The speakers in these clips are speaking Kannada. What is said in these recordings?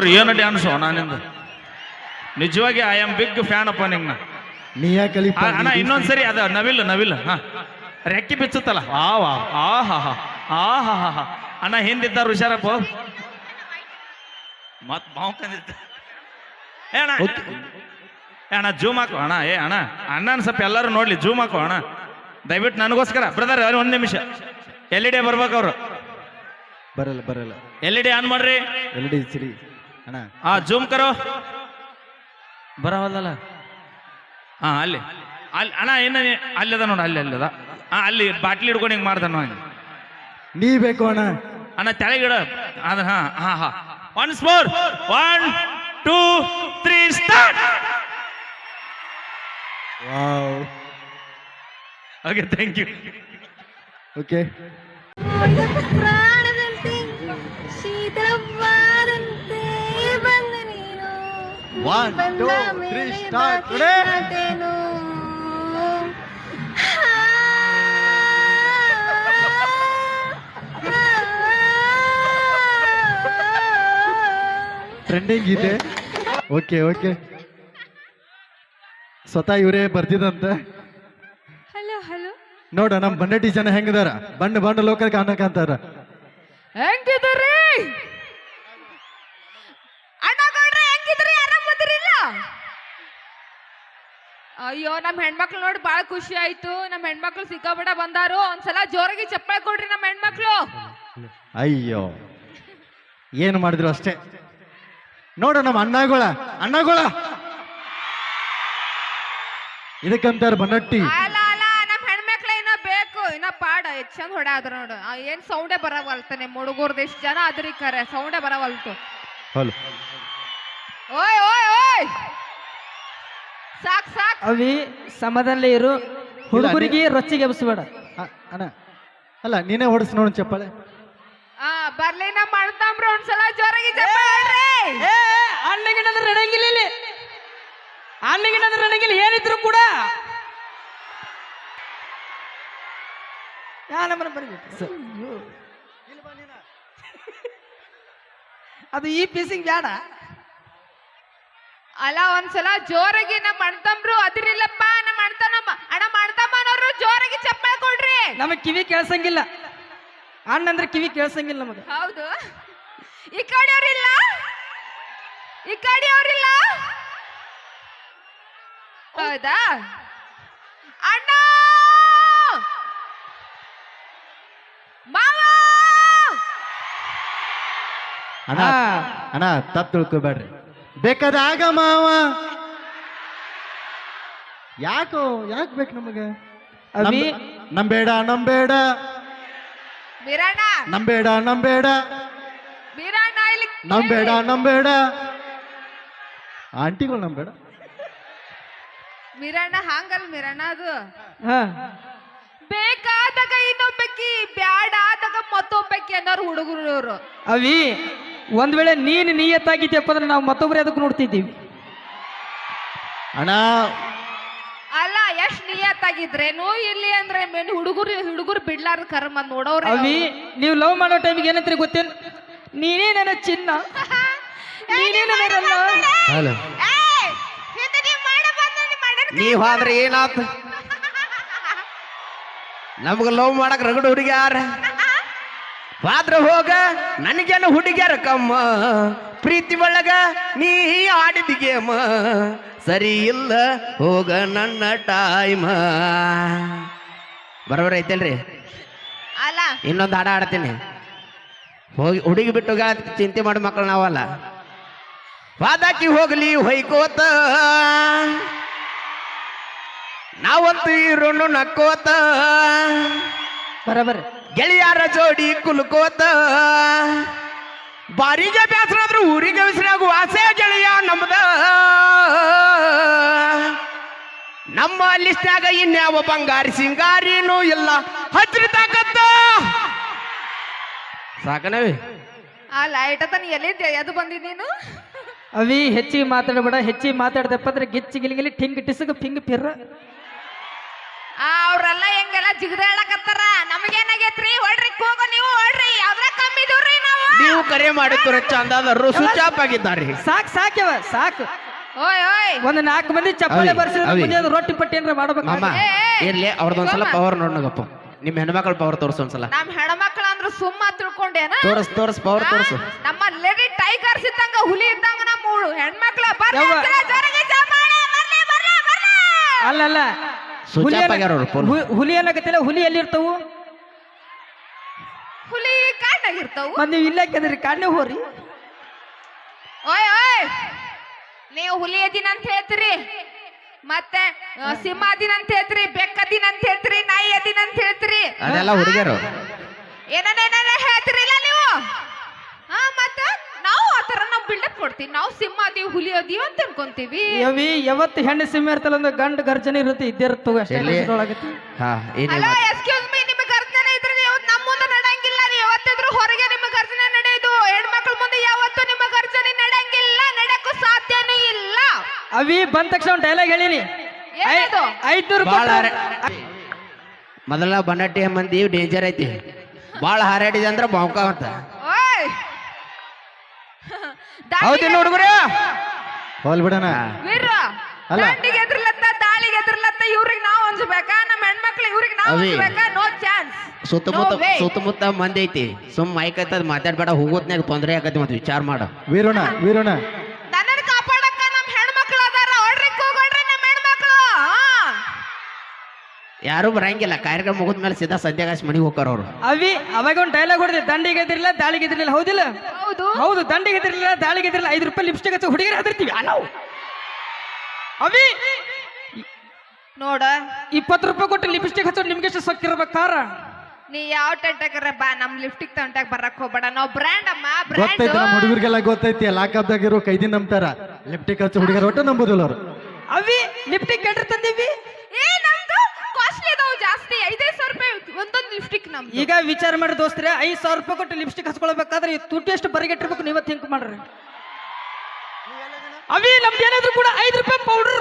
ಅಂದ್ರೆ ಏನು ಡ್ಯಾನ್ಸು ನಾನಿಂದ ನಿಜವಾಗಿ ಐ ಆಮ್ ಬಿಗ್ ಫ್ಯಾನ್ ಅಪ್ಪ ನಿಂಗೆ ನೀ ಯಾಕೆ ಕಲಿ ಅಣ್ಣ ಇನ್ನೊಂದ್ಸರಿ ಅದ ನವಿಲ್ ನವಿಲ್ ಹಾ. ರೆಕ್ಕಿ ಬಿಚ್ಚುತ್ತಲ್ಲ? ಆ ವಾ ಆ ಹಾ ಹಾ ಆ ಹಾ ಹಾ ಹಾ ಅಣ್ಣ ಹಿಂದಿದ್ದಾರ ಹುಷಾರಪ್ಪ. ಮತ್ ಮಾವ್ಕಂದಿದ್ದ ಏ ಅಣ್ಣ. ಏ ಅಣ್ಣ ಜೂಮ್ ಹಾಕು. ಅಣ್ಣ ಏ ಅಣ್ಣ. ಅಣ್ಣನ ಸ್ವಲ್ಪ ಎಲ್ಲರೂ ನೋಡ್ಲಿ ಜೂಮ್ ಹಾಕು ಅಣ್ಣ. ದಯವಿಟ್ಟು ನನಗೋಸ್ಕರ. ಬ್ರದರ್ ಒಂದು ನಿಮಿಷ. ಎಲ್ ಇ ಡಿ ಬರ್ಬೇಕು ಅವರು. ಬರಲ್ಲ ಬರಲ್ಲ. ಎಲ್ ಇ ಡಿ ಆನ್ ಮಾಡ್ರಿ. ಎಲ್ ಇ ಡಿ ಸಿರಿ ಹಾ ಜೂಮ್ ಕರೋ. ಬರವಲ್ಲ ಹಾ ಅಲ್ಲಿ. ಅಲ್ಲಿ ಅಣ್ಣ ಏನ ಅಲ್ಲದ ನೋಡ ಅಲ್ಲಿ ಅಲ್ಲದ ಹಾ ಅಲ್ಲಿ ಬಾಟ್ಲಿ ಹಿಡ್ಕೊಂಡು ಹಿಂಗೆ ಮಾಡ್ದ ನೋಡಿ ನೀ ಬೇಕು ಅಣ್ಣ. ಅಣ್ಣ ತೆಳಗಿಡ ಅದ ಹಾ ಹಾ ಹಾ. Once more one two three start wow okay thank you okay One, ಬಂದ two, ಸ್ಟಾರ್ಟ್? ಮಾತೇನು? ಟ್ರೆಂಡಿಂಗ್ ಇದೆ. ಓಕೆ ಓಕೆ ಸ್ವತಃ ಇವರೇ ಬರ್ತಿದಂತ ಹಲೋ ಹಲೋ ನೋಡ ನಮ್ಮ ಬಂಡಟಿ ಜನ ಹೆಂಗಿದಾರ? ಬಂಡ ಬಂಡ ಲೋಕ ಕಾಣಕಂತಾರ ಹೆಂಗಿದ್ರಿ ಅಣ್ಣ ಗೌಡ್ರೆ ಹೆಂಗಿದ್ರಿ ಆರಾಮದಿರಿಲ್ಲ ಅಯ್ಯೋ ನಮ್ಮ ಹೆಣ್ಮಕ್ಳು ನೋಡಿ ಬಹಳ ಖುಷಿ ಆಯ್ತು. ನಮ್ ಹೆಣ್ಮಕ್ಳು ಸಿಕ್ಕಾಬಿಡ ಬಂದಾರು. ಒಂದ್ಸಲ ಜೋರಾಗಿ ಚಪ್ಪಾಳೆ ಕೊಡ್ರಿ ನಮ್ಮ ಹೆಣ್ಮಕ್ಳು. ಅಯ್ಯೋ ಏನು ಮಾಡಿದ್ರು ಅಷ್ಟೇ? ನೋಡ ನಮ್ಮ ಅಣ್ಣಗಳ ಅಣ್ಣಗಳ. ಇದಕ್ಕಂತಾರ ಬನ್ನಟ್ಟಿ. ಅಲ್ಲ ಅಲ್ಲ ನಮ್ಮ ಹೆಣ್ಮಕ್ಳು ಇನ್ನ ಬೇಕು ಇನ್ನ ಪಾಡ. ಎಷ್ಟು ಚಂದ ಹೊಡ್ಯಾದ್ರ ನೋಡು. ಆ, ಏನ್ ಸೌಂಡೇ ಬರವಲ್ತ ನಿಮ್ ಹುಡುಗರ್ದು. ಎಷ್ಟ್ ಜನ ಅದ್ರಿ ಕರೆ ಸೌಂಡೇ ಬರವಲ್ತು. ಹಲೋ. ಓಯ್ ಓಯ್ ಓಯ್. ಸಾಕ್ ಸಾಕ್. ಅವಿ ಸಮದಲ್ಲೇ ಇರು. ಹುಡುಗರಿಗೆ ರೊಚ್ಚಿಗೆ ಎಬ್ಸ್ಬೇಡ. ಅಣ್ಣ. ಅಲ್ಲ ನೀನೇ ಹೊಡಿಸ್ ನೋಡು ಚಪ್ಪಾಳೆ. ಆ ಬರ್ಲಿ ನಮ್ಮ ಅಣ್ತಂಬ್ರು ಒಂದ್ಸಲ ಜೋರಾಗಿ. ಏ ಅಣ್ಣಗಿಣ್ಣಂದ್ರೆ ನಡೆಯಂಗಿಲ್ಲ ಇಲ್ಲಿ. ಅಣ್ಣಗಿಣ್ಣಂದ್ರೆ ನಡೆಯಂಗಿಲ್ಲ ಏನಿದ್ರು ಕೂಡ. ಯಾ ನಮ್ಮನ್ನ ಬರ್ಬೇಕು ಅದು ಈ ಪೀಸಿಂಗ್ ಬೇಡ ಅಲ್ಲ ಒಂದ್ಸಲ ಜೋರಾಗಿ ನಮ್ಮ ಅಣ್ತಂಬ್ರು ಅದಿರಿಲ್ಲಪ್ಪ ನಮ್ಮ ಅಣ್ತನಮ್ಮ ಅಣ್ಣ ಅಣ್ತಮ್ಮನವ್ರು ಜೋರಾಗಿ ಚಪ್ಪಾಳೆ ಕೊಡ್ರಿ. ನಮಗ್ ಕಿವಿ ಕೇಳ್ಸಂಗಿಲ್ಲ. ಅಣ್ಣಂದ್ರೆ ಕಿವಿ ಕೇಳ್ಸಂಗಿಲ್ಲ ನಮಗೆ. ಹೌದು. ಈ ಇಲ್ಲ ಈ ಕಡೆಯವ್ರಿಲ್ಲ ಹೌದಾ? ಅಣ್ಣ! ಮಾವ! ಅಣ್ಣ ಅಣ್ಣ ತಪ್ಪು ತಿಳ್ಕೊಬೇಡ್ರಿ. ಬೇಕಾದಾಗ ಮಾವ. ಯಾಕೋ ಯಾಕೆ ಬೇಕು ನಮಗೆ? ಅವಿ ನಂಬೇಡ ನಂಬೇಡ ವೀರಣ್ಣ. ನಂಬೇಡ ನಂಬೇಡ ವೀರಣ್ಣ ಇಲ್ಲಿ ನಂಬೇಡ ನಂಬೇಡ ಆಂಟಿಗಳು ನಂಬೇಡ ವೀರಣ್ಣ ಹಾಂಗಲ್ ಮೀರಣ್ಣ ಅದು. ಹಾ. ಬೇಕಾದಾಗ ಇನ್ನೊಬ್ಬಕಿ ಬ್ಯಾಡ ಆದಾಗ ಮತ್ತೊಬ್ಬಕಿ ಅನ್ನೋರು ಹುಡುಗರು ಅವಿ ಒಂದ್ ವೇಳೆ ನೀನ್ ನಿಯತ್ತಾಗಿದ್ಯಪ್ಪ ಅಂದ್ರೆ ನಾವು ಮತ್ತೊಬ್ಬರೇ ಅದಕ್ಕೆ ನೋಡ್ತಿದ್ದೀವಿ. ಅಣ್ಣ. ಅಲ್ಲ ಎಷ್ಟ್ ನಿಯತ್ತಾಗಿದ್ರೇನು ಇಲ್ಲಿ ಅಂದ್ರೆ ಮೇನ್ ಹುಡುಗರು ಹುಡುಗರು ಬಿಡ್ಲಾರ್ದ ಕರ್ಮ ನೋಡೋರು ಅವಿ ನೀವು ಲವ್ ಮಾಡೋ ಟೈಮಿಗೆ ಏನಂತೀರಿ ಗೊತ್ತೇನು? ನೀನೇ ನನ್ನ ಚಿನ್ನ. ನೀನೇ ನನ್ನ ರನ್ನ. ಹಲೋ. ನೀ ಹೋದ್ರೆ ಏನಾತ? ನಮ್ಗ ಲವ್ ಮಾಡಕ್ ರಗಡ ಹುಡುಗ್ಯಾರ. ಹೋದ್ರ ಹೋಗ ನನಗೇನು ಹುಡುಗಿಯರ ಕಮ್ಮ? ಪ್ರೀತಿ ಒಳಗ ನೀ ಆಡಿದ ಗೇಮ. ಸರಿ ಇಲ್ಲ ಹೋಗ ನನ್ನ ಟೈಮ ಬರೋಬರ ಐತಲ್ರಿ? ಅಲ್ಲ. ಇನ್ನೊಂದು ಹಾಡ ಆಡ್ತೀನಿ ಹೋಗಿ ಹುಡುಗಿ ಬಿಟ್ಟು ಚಿಂತೆ ಮಾಡೋ ಮಕ್ಕಳು ನಾವಲ್ಲ. ವಾದಾಕಿ ಹೋಗ್ಲಿ ಹೊಯ್ಕೋತ. ನಾವಂತೂ ಇರೋನು ನಕ್ಕೋತ. ಬರಬರ್ರಿ ಗೆಳೆಯರ ಜೋಡಿ ಕುಲ್ಕೋತ. ಬಾರಿಗೆ ಬೇಸರ ಆದ್ರೂ ಊರಿಗೆ ಬಿಸಿರಾಗು ಆಸೆ ಗೆಳೆಯ ನಮ್ದ. ನಮ್ಮ ಲಿಸ್ಟ್ನಾಗ ಇನ್ಯಾವ ಬಂಗಾರಿ ಸಿಂಗಾರಿನೂ ಇಲ್ಲ. ಹಚ್ರಿ ತಾಕತ್ತ. ಸಾಕನವಿ? ಆ ಲೈಟ್ ತನ ಎಲ್ಲಿ ಎದು ಬಂದಿದ್ ನೀನು? ಅವಿ ಹೆಚ್ಚಿಗೆ ಮಾತಾಡಬೇಡ. ಹೆಚ್ಚಿಗೆ ಮಾತಾಡ್ದಪ್ಪ ಅಂದ್ರೆ ಗಿಚ್ಚಿ ಗಿಲಿಗಿಲಿ ಠಿಂಗ್ ಟಿಸಗ ಪಿಂಗ್ ಪಿರ್ರ. ಅವ್ರೆಲ್ಲ ಹೆಂಗೆಲ್ಲ ಜಿಗದ ಹೇಳಕತ್ತಾರ? ನಮಗೇನಾಗೈತ್ರಿ? ಹೊಡ್ರಿ ಹೋಗೋ ನೀವು ಹೊಡ್ರಿ. ಯಾವ್ದ್ರ ಕಮ್ಮಿ ದೂರ್ರಿ ನಾವು. ನೀವು ಕರೆ ಮಾಡಿದ್ದು ಚಂದಾದರು ಸ್ವಿಚ್ ಆಫ್ ಆಗಿದ್ದಾರೆ. ಸಾಕ್ ಸಾಕ್ಯವ ಸಾಕು. ಓಯ್ ಓಯ್. ಒಂದ್ ನಾಲ್ಕು ಮಂದಿ ಚಪ್ಪಲಿ ಅವಿ, ಬರ್ಸಿದ್ರೆ ಅವಿ. ರೊಟ್ಟಿ ಪಟ್ಟಿ ಏನ್ರ ಮಾಡ್ಬೇಕು? ಇರ್ಲಿ ಅವ್ರದೊಂದ್ಸಲ. ಪವರ್ ನೋಡ್ನಗಪ್ಪ. ನಿಮ್ಮ ಹೆಣ್ಮಕ್ಳು ಪವರ್ ತೋರ್ಸು ಒಂದ್ಸಲ ನಮ್ ಹೆಣ್ಮಕ್ಳು ಅಂದ್ರೆ ಸುಮ್ಮ ತಿಳ್ಕೊಂಡೇನ? ತೋರ್ಸ್ ತೋರ್ಸ್ ಪವರ್ ಆ, ತೋರ್ಸು. ನಮ್ಮ ಲೇಡಿ ಟೈಗರ್ಸ್ ಇದ್ದಂಗ ಹುಲಿ ಇದ್ದಂಗ ನಮ್ಮ ಊಳು ಹೆಣ್ಮಕ್ಳು ಬರ್ಲಿ ಯವ್ವ. ಅಂತೀರ, ಜೋರಾಗಿ ಚಪ್ಪಾಳೆ, ಬರ್ಲಿ, ಬರ್ಲಿ, ಬರ್ಲಿ. ಅಲ್ಲಲ್ಲ ಹುಲಿ off ಏನ- ಆಗ್ಯಾರ ಅವ್ರು full. ಹು- ಹುಲಿ ಏನಾಗತ್ತಿಲ್ಲ ಹುಲಿ ಎಲ್ಲಿರ್ತಾವು ಹುಲಿ ಕಾಡ್ನಾಗಿರ್ತಾವು? ಮತ್ ನೀವು ಇಲ್ಲೇ ಕದ್ರಿ ಕಾಡ್ನೆ ಹೋರಿ. ಓಯ್ ಓಯ್! ನೀವು ಹುಲಿ ಅದಿನ ಅಂತ ಹೇಳ್ತೀರಿ? ಮತ್ತೆ ಆ, ಸಿಂಹ ಅದಿನ ಅಂತ ಹೇಳ್ತೀರಿ ಬೆಕ್ಕ ಅದಿನ ಅಂತ ಹೇಳ್ತೀರಿ ನಾಯಿ ಅದಿನ ಅಂತ ಹೇಳ್ತೀರಿ? ಅದೆಲ್ಲ ಹುಡುಗಿಯರು ಏನೇನೇನೇನೇ ಹೇಳ್ತೀರಿಲ್ಲ ನೀವು? ಹಾ ಮತ್ತ? ನಾವು ಆ ತರ ನಾವು ಬಿಲ್ಡಪ್ ಕೊಡ್ತೀವಿ. ನಾವು ಸಿಂಹ ಅದೀವಿ ಹುಲಿ ಅದೀವಿ ಅಂತ ಅನ್ಕೊಂತೀವಿ. ಯವಿ ಯಾವತ್ತು ಹೆಣ್ಣು ಸಿಂಹ ಇರ್ತಲ್ಲ ಅಂದ್ರೆ ಗಂಡ ಗರ್ಜನೆ ಇರುತ್ತೆ. ಇದ್ದೇ ಇರ್ತವೆ ಅಷ್ಟೇ ಎಲ್ಲಿ? ಹಾ ಏನೇ ಹಲೋ ಎಕ್ಸ್ಕ್ಯೂಸ್ ಮೀ ನಿಮ್ಮ ಗರ್ಜನೆ ಇದ್ರೆ ನೀವು ನಮ್ಮ ಮುಂದೆ ನಡೆಯಂಗಿಲ್ಲ ನೀವು ಯಾವತ್ತಿದ್ರು ಹೊರಗೆ ನಿಮ್ಮ ಗರ್ಜನೆ ನಡೆಯೋದು. ಹೆಣ್ಮಕ್ಳ ಮುಂದೆ ಯಾವತ್ತೂ ನಿಮ್ಮ ಗರ್ಜನೆ ನಡೆಯಂಗಿಲ್ಲ. ನಡೆಯಕ್ಕೂ ಸಾಧ್ಯನೂ ಇಲ್ಲ. ಅವಿ ಬಂದ ತಕ್ಷಣ ಡೈಲಾಗ್ ಹೇಳಿನಿ. ಏನದು? ಐದ್ನೂರು ಬಾಳ ಕೊಟ್ರೆ- ಮೊದಲ ಬನ್ನಟ್ಟಿ ಮಂದಿ ಡೇಂಜರ್ ಐತಿ. ಬಾಳ ಹಾರಾಡಿದೆ ಅಂದ್ರೆ ಬಾಂಕ ಅಂತ. ಹೌದಿಲ್ಲ ಹುಡುಗರು ಹೋಲ್ ಬಿಡಣ. ವೀರ ಅಲ್ಲ. ದಂಡಿಗೆ ಎದ್ರಲತ್ತ ತಾಳಿಗೆ ಎದ್ರಲತ್ತ ಇವ್ರಿಗೆ ನಾವು ಅನ್ಸ್ಬೇಕಾ ನಮ್ಮ ಹೆಣ್ಮಕ್ಳು ಇವ್ರಿಗೆ ನಾವು ಅವಿ. ಅನ್ಸ್ಬೇಕಾ ನೋ ಚಾನ್ಸ್. ಸುತ್ತಮುತ್ತ ಸುತ್ತಮುತ್ತ ಮಂದಿ ಐತಿ. ಸುಮ್ ಮೈಕ್ ಐತದ ಮಾತಾಡ್ಬೇಡ ಹೋಗೋತ್ನಾಗ ತೊಂದ್ರೆ ಆಕತಿ ಮತ್ತೆ ವಿಚಾರ ಮಾಡ. ವೀರಣ್ಣ ವೀರಣ್ಣ. ನನ್ನನ್ನು ಕಾಪಾಡಕ್ಕ ನಮ್ಮ ಹೆಣ್ಮಕ್ಳು ಅದಾರ ಹೊಡ್ರಿ ಕೂಗೊಡ್ರಿ ನಮ್ಮ ಹೆಣ್ಮಕ್ಳು. ಯಾರು ಬರಂಗಿಲ್ಲ ಕಾರ್ಯಕ್ರಮ ಮುಗಿದ್ಮೇಲೆ ಸೀದಾ ಸದ್ಯಗಾಶ್ ಮನೆಗೆ ಹೋಗ್ತಾರ ಅವರು. ಅವಿ ಅವಾಗ ಒಂದು ಡೈಲಾಗ್ ಹೊಡೆದೆ ದಂಡಿಗೆ ಎದಿರಿಲ್ಲ ದಾಳಿಗೆ ಎದಿರಿಲ್ಲ ಹೌದಿಲ್ಲ? ಹೌದು. ಹೌದು ದಂಡಿಗೆ ಎದಿರಿಲ್ಲ ದಾಳಿಗೆ ಎದಿರಿಲ್ಲ ಐದು ರೂಪಾಯಿ ಲಿಪ್ಸ್ಟಿಕ್ ಹಚ್ಚ ಹುಡುಗಿರ ಹೆದರ್ತೀವಿ. ನಾವು. ಅವಿ ನೋಡ. ಇಪ್ಪತ್ತು ರೂಪಾಯಿ ಕೊಟ್ಟು ಲಿಪ್ಸ್ಟಿಕ್ ಹಚ್ಚೋ ನಿಮ್ಗೆ ಎಷ್ಟು ಸೊಕ್ಕಿರ್ಬೇಕಾರ ನೀ ಯಾವ ಟೆಂಟಾಗರ ಬಾ ನಮ್ ಲಿಫ್ಟಿಗೆ ತಂಟಾಗ ಬರಕ್ ಹೋಗ್ಬೇಡ. ನಾವು ಬ್ರ್ಯಾಂಡ್ ಅಮ್ಮ ಗೊತ್ತೈತಿ ನಮ್ಮ ಬ್ರ್ಯಾಂಡ್ ಹುಡುಗರಿಗೆಲ್ಲ ಗೊತ್ತೈತಿ ಲಾಕಪ್ದಾಗ ಇರೋ ಕೈದಿ ನಂಬ್ತಾರ. ಲಿಪ್ಟಿಕ್ ಹಚ್ಚ ಹುಡುಗರ ಒಟ್ಟು ನಂಬೋದಿಲ್ಲ ಅವ್ರು. ಅವಿ ಲಿಪ್ಟಿಕ್ ಕೆಟ್ರ ತಂದೀವಿ? ಏ ನಮ್ದು ಕಾಸ್ಟ್ಲಿ ಅದಾವ ಜಾಸ್ತಿ ಒಂದೊಂದು ಲಿಪ್ಸ್ಟಿಕ್ ನಮ್ ಈಗ ವಿಚಾರ ಮಾಡಿ ದೋಸ್ತ್ರೆ ಐದ್ ಸಾವಿರ ರೂಪಾಯಿ ಕೊಟ್ಟು ಲಿಪ್ಸ್ಟಿಕ್ ಹಚ್ಕೊಳ್ಬೇಕಾದ್ರೆ ಈ ತುಟಿ ಎಷ್ಟು ಬರಿಗೆಟ್ಟಿರ್ಬೇಕು ನೀವೇ ಥಿಂಕ್ ಮಾಡ್ರಿ. ಅವಿ ನಮ್ದು ಏನಾದ್ರು ಕೂಡ ಐದು ರೂಪಾಯಿ ಪೌಡರ್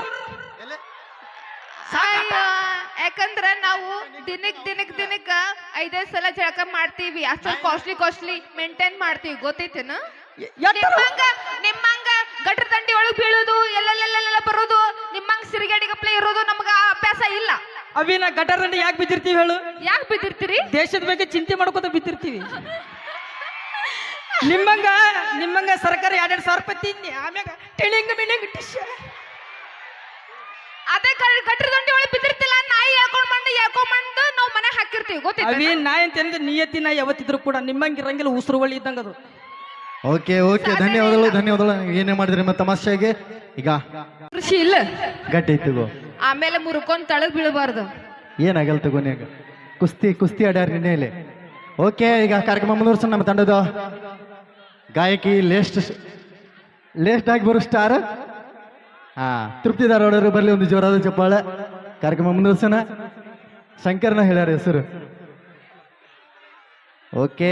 ಅಯ್ಯೋ, ಯಾಕಂದ್ರ ನಾವು ದಿನಕ್ ದಿನಕ್ ದಿನಕ್ಕ ಐದೈದು ಸಲ ಜಳಕ ಮಾಡ್ತೀವಿ ಅಷ್ಟು ಕಾಸ್ಟ್ಲಿ ಕಾಸ್ಟ್ಲಿ ಮೇಂಟೈನ್ ಮಾಡ್ತೀವಿ ಗೊತ್ತೈತೇನ? ನಿಮ್ಮಂಗ ನಿಮ್ಮಂಗ ಗಟ್ರ ದಂಡಿ ಒಳಗ್ ಬೀಳೋದು ಎಲ್ಲೆಲ್ಲೆಲ್ಲ ಬರೋದು ನಿಮ್ಮಂಗ ಸಿರಿಗಡಿಗಪ್ಲೆ ಇರೋದು ನಮ್ಗ ಆ ಅಭ್ಯಾಸ ಇಲ್ಲ. ಅವಿ ನಾ ಗಟರ್ ದಂಡಿ ಯಾಕೆ ಬಿದ್ದಿರ್ತೀವಿ ಹೇಳು? ಯಾಕೆ ಬಿದ್ದಿರ್ತೀರಿ? ದೇಶದ ಬಗ್ಗೆ ಚಿಂತೆ ಮಾಡ್ಕೋತ ಬಿದ್ದಿರ್ತೀವಿ. ನಿಮ್ಮಂಗ ನಿಮ್ಮಂಗ ಸರ್ಕಾರ ಎರಡೆರಡು ಸಾವಿರ ರೂಪಾಯಿ ತಿಂದಿ ಆಮ್ಯಾಗ ಟಿಳಿಂಗ ಮಿಣಿಂಗ್ ಟಿಶ್ ಅದೇ ಕರೆ ಗಟ್ರ ದಂಡಿ ಒಳಗ್ ಬಿದ್ದಿರ್ತಿಲ್ಲ ನಾಯಿ ಹೇಳ್ಕೊಂಡ್ ಬಂದು ಹೇಳ್ಕೊಂಡ್ ಬಂದು ನಾವು ಮನೆ ಹಾಕಿರ್ತೀವಿ ಅವಿ ನಾ ಅಂತ ನಿಯತ್ತಿ ನಾ ಯಾವತ್ತಿದ್ರು ಕೂಡ ನಿಮ್ಮಂಗೆ ಇರಂಗಿಲ್ಲ ಉಸಿರು ಒಳ್ಳಿ ಇದ್ದಂಗ ಅದು. ಓಕೆ ಓಕೆ ಧನ್ಯವಾದಗಳು ಧನ್ಯವಾದಗಳು. ಏನೇ ಮಾಡಿದ್ರಿ ಮತ್ತೆ ತಮಾಷೆಗೆ? ಈಗ ಕೃಷಿ ಇಲ್ಲ. ಗಟ್ಟಿ ತಗೋ ಆಮೇಲೆ ಮುರ್ಕೊಂಡ್ ತಳಗ್ ಬೀಳಬಾರ್ದು. ಏನಾಗಲ್ಲ ತಗೋ ಕುಸ್ತಿ ಕುಸ್ತಿ ಆಡ್ಯಾರ ನಿನ್ನೆಲೆ ಓಕೆ, ಈಗ ಕಾರ್ಯಕ್ರಮ ಮುಂದುವರ್ಸೋಣ ನಮ್ಮ ತಂಡದ. ಗಾಯಕಿ ಲೇಸ್ಟ್ ಲೇಸ್ಟ್ ಆಗಿ ಬರೋ ಸ್ಟಾರ್. ಹಾ, ತೃಪ್ತಿ ಧಾರವಾಡರು ಬರಲಿ, ಒಂದು ಜೋರಾದ ಚಪ್ಪಾಳೆ. ಕಾರ್ಯಕ್ರಮ ಮುಂದುವರ್ಸೋಣ ಶಂಕರ್ನ ಹೇಳ್ಯಾರ ಹೆಸರು. ಓಕೆ.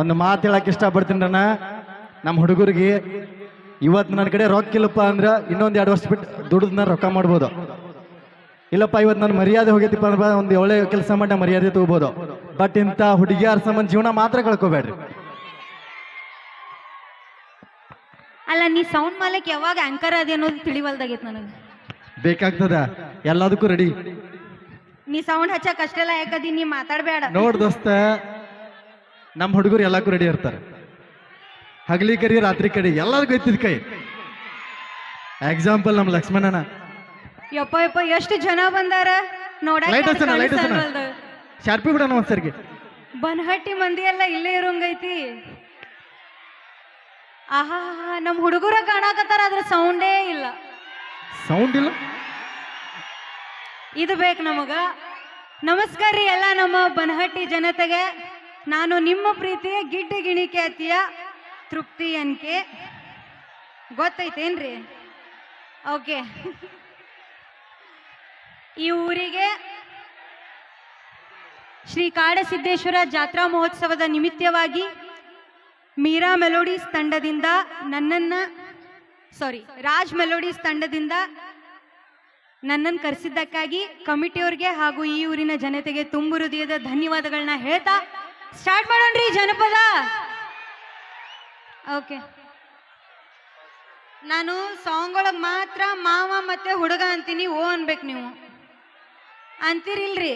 ಒಂದು ಮಾತು ಹೇಳಕ್ ಇಷ್ಟಪಡ್ತೀನಿ ನಮ್ಮ ಹುಡುಗರಿಗೆ ಇವತ್ತು ನನ್ನ ಕಡೆ ರೊಕ್ಕ ಇಲ್ಲಪ್ಪ ಅಂದ್ರೆ ಇನ್ನೊಂದು ಎರಡು ವರ್ಷ ಬಿಟ್ಟು ದುಡ್ದು ನಾನು ರೊಕ್ಕ ಮಾಡ್ಬೋದು. ಇಲ್ಲಪ್ಪ ಇವತ್ತು ನಾನು ಮರ್ಯಾದೆ ಹೋಗೈತಿಪ್ಪ ಅಂದ್ರೆ ಒಂದು ಒಳ್ಳೆ ಕೆಲಸ ಮಾಡಿ ಮರ್ಯಾದೆ ತಗೋಬೋದು. ಬಟ್ ಇಂಥ ಹುಡುಗಿಯಾರ ಸಂಬಂಧ ಜೀವನ ಮಾತ್ರ ಕಳ್ಕೊಬೇಡ್ರಿ. ಅಲ್ಲ ನೀ ಸೌಂಡ್ ಮಾಲಕ್ ಯಾವಾಗ ಆಂಕರ್ ಅದೇ ಅನ್ನೋದು ತಿಳಿವಲ್ದಾಗೈತೆ ನನಗೆ. ಬೇಕಾಗ್ತದ? ಎಲ್ಲದಕ್ಕೂ ರೆಡಿ ನೀ ಸೌಂಡ್ ಹಚ್ಚಕ್ ಅಷ್ಟೆಲ್ಲ ಯಾಕದಿ? ನೀ ಮಾತಾಡ್ಬೇಡ. ನೋಡ್ ದೋಸ್ತ ನಮ್ಮ ಹುಡುಗರು ಎಲ್ಲಕ್ಕೂ ರೆಡಿ ಇರ್ತಾರೆ. ಹಗಲಿ ಕರಿ ರಾತ್ರಿ ಕರಿ ಎಲ್ಲದಕ್ಕೂ ಎತ್ತಿದ ಕೈ. ಎಕ್ಸಾಂಪಲ್ ನಮ್ಮ ಲಕ್ಷ್ಮಣನ. ಯಪ್ಪ ಯಪ್ಪ ಎಷ್ಟು ಜನ ಬಂದಾರ? ನೋಡಿ ಲೈಟ್ ಹಚ್ಚನ ಲೈಟ್ ಹಚ್ಚನ ಶಾರ್ಪಿ ಬಿಡೋಣ ಒಂದ್ಸರಿಗೆ ಬನಹಟ್ಟಿ ಮಂದಿ ಎಲ್ಲ ಇಲ್ಲೇ ಇರೋಂಗೈತಿ. ಆಹಾ ನಮ್ಮ ಹುಡುಗರ ಕಾಣಕತ್ತಾರ ಅದ್ರ ಸೌಂಡೇ ಇಲ್ಲ. ಸೌಂಡ್ ಇಲ್ಲ? ಇದು ಬೇಕು ನಮಗ. ನಮಸ್ಕಾರ ರೀ ಎಲ್ಲ ನಮ್ಮ ಬನಹಟ್ಟಿ ಜನತೆಗೆ. ನಾನು ನಿಮ್ಮ ಪ್ರೀತಿಯ ಗಿಡ್ಡ ಗಿಣಿಕೆ ಅತಿಯ ತೃಪ್ತಿ ಅನ್ಕೆ ಗೊತ್ತೈತೇನ್ರಿ? ಓಕೆ. ಈ ಊರಿಗೆ ಶ್ರೀ ಕಾಡಸಿದ್ದೇಶ್ವರ ಜಾತ್ರಾ ಮಹೋತ್ಸವದ ನಿಮಿತ್ತವಾಗಿ ಮೀರಾ ಮೆಲೋಡೀಸ್ ತಂಡದಿಂದ ನನ್ನನ್ನ ಸಾರಿ ರಾಜ್ ಮೆಲೋಡೀಸ್ ತಂಡದಿಂದ ನನ್ನನ್ನು ಕರೆಸಿದ್ದಕ್ಕಾಗಿ ಕಮಿಟಿಯವ್ರಿಗೆ ಹಾಗೂ ಈ ಊರಿನ ಜನತೆಗೆ ತುಂಬು ಹೃದಯದ ಧನ್ಯವಾದಗಳನ್ನ ಹೇಳ್ತಾ ಸ್ಟಾರ್ಟ್ ಮಾಡೋಣ್ರಿ ಜನಪದ. ಓಕೆ ನಾನು ಸಾಂಗ್ ಒಳಗೆ ಮಾತ್ರ ಮಾವ ಮತ್ತೆ ಹುಡುಗ ಅಂತೀನಿ ಓ ಅನ್ಬೇಕು ನೀವು. ಅಂತೀರಿಲ್ರಿ?